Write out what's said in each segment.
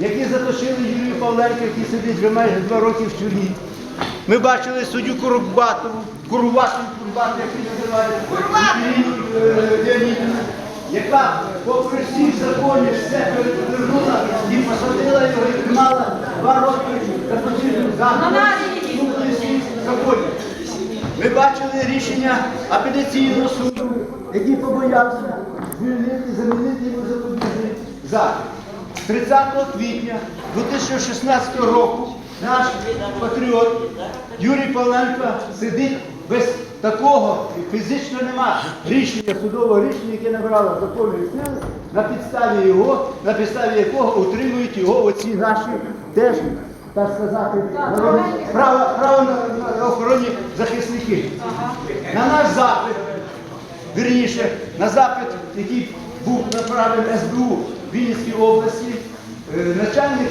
які заточили Юрію Павленка, який сидить вже майже два роки в тюрмі. Ми бачили суддю Курбатову, Курбатову, Курбатову, як її називають, е, яка попри всіх законів все перевернула і посадила його і тримала два роки заточили за всіх законів. Ми бачили рішення апеляційного суду, який побоявся звільнити, замінити йому запобіжний захід. 30 квітня 2016 року наш патріот Юрій Павленко сидить без такого, фізично нема рішення, судового рішення, яке набрало законної сили, на підставі його, на підставі якого утримують його оці наші теж, так сказати, право, на, охороні захисники. На наш запит, вірніше, на запит, який був направлений СБУ в Вінницькій області, начальник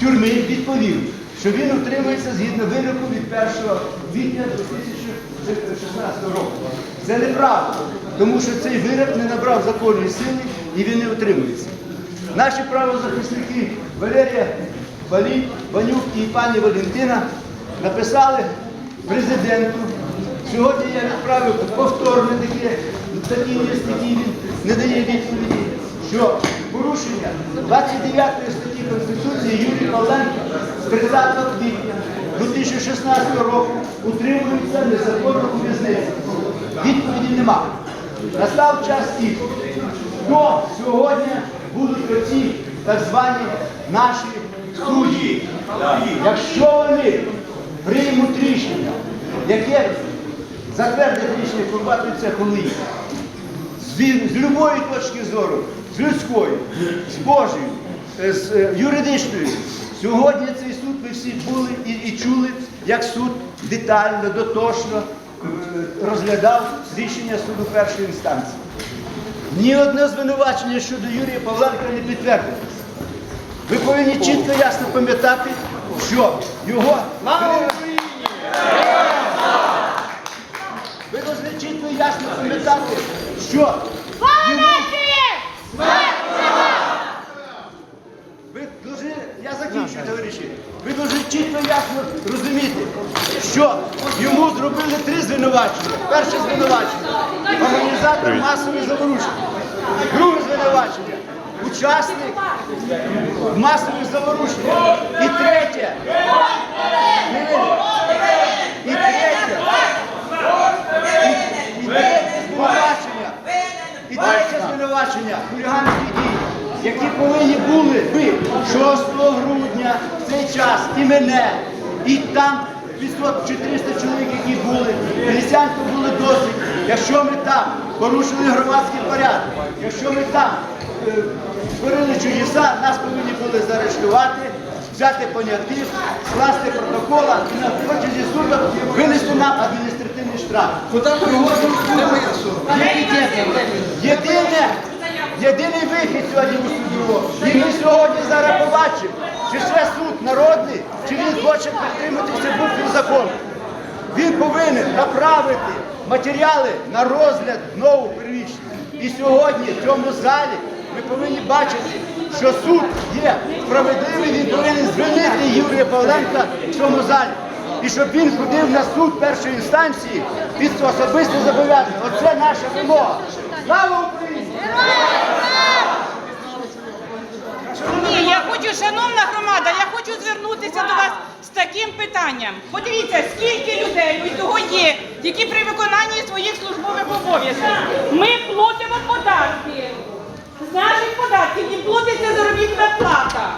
тюрми відповів, що він утримується згідно вироку від 1 квітня 2016 року. Це неправда, тому що цей вирок не набрав законної сили і він не утримується. Наші правозахисники Валерія Балі, Банюк і пані Валентина написали президенту. Сьогодні я відправив повторне таке, такий лист, який він не дає відповіді, що порушення 29 статті Конституції Юрій Павленко з 30 квітня 2016 року утримується незаконно у в'язниці. Відповіді нема. Настав час і хто сьогодні будуть оці так звані наші судді. Якщо вони приймуть рішення, яке затвердить рішення Курбатовиця Холиї, з, з любої точки зору, з людської, з Божої, е, з е, юридичної. Сьогодні цей суд ви всі були і, і чули, як суд детально, дотошно е, розглядав рішення суду першої інстанції. Ні одне звинувачення щодо Юрія Павленка не підтвердилось. Ви повинні чітко ясно пам'ятати, що його. Ви повинні чітко ясно пам'ятати, що йому... Ви дуже, я закінчу, товариші. Ви дуже чітко розумієте, що йому зробили три звинувачення. Перше звинувачення організатор масових заворушень. Друге звинувачення учасник масових заворушень. І третє. І третє. І, третє звинувачення. І третє звинувачення хуліганські дії, які повинні були би 6 грудня в цей час і мене, і там 500 чи 300 чоловік, які були, міліціянтів було досить. Якщо ми там порушили громадський порядок, якщо ми там е, створили чудеса, нас повинні були заарештувати, взяти понятих, скласти протокола і на протязі суду винести нам адміністративний штраф. Єдине, єдиний вихід сьогодні у суду. І ми сьогодні зараз побачимо, чи це суд народний, чи він хоче притриматися букви закону. Він повинен направити матеріали на розгляд знову первічний. І сьогодні в цьому залі ми повинні бачити, що суд є справедливий, він повинен звільнити Юрія Павленка в цьому залі. І щоб він ходив на суд першої інстанції під особисте зобов'язання. Оце наша вимога. Слава Україні! Ні, я хочу, шановна громада, я хочу звернутися до вас з таким питанням. Подивіться, скільки людей у того є, які при виконанні своїх службових обов'язків. Ми платимо податки. З наших податків і платиться заробітна плата.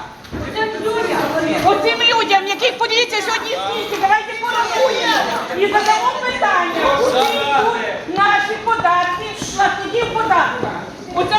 Оцим людям, яких подивіться сьогодні скільки, давайте порахуємо і задамо питання, куди йдуть наші податки, платників податка. Оце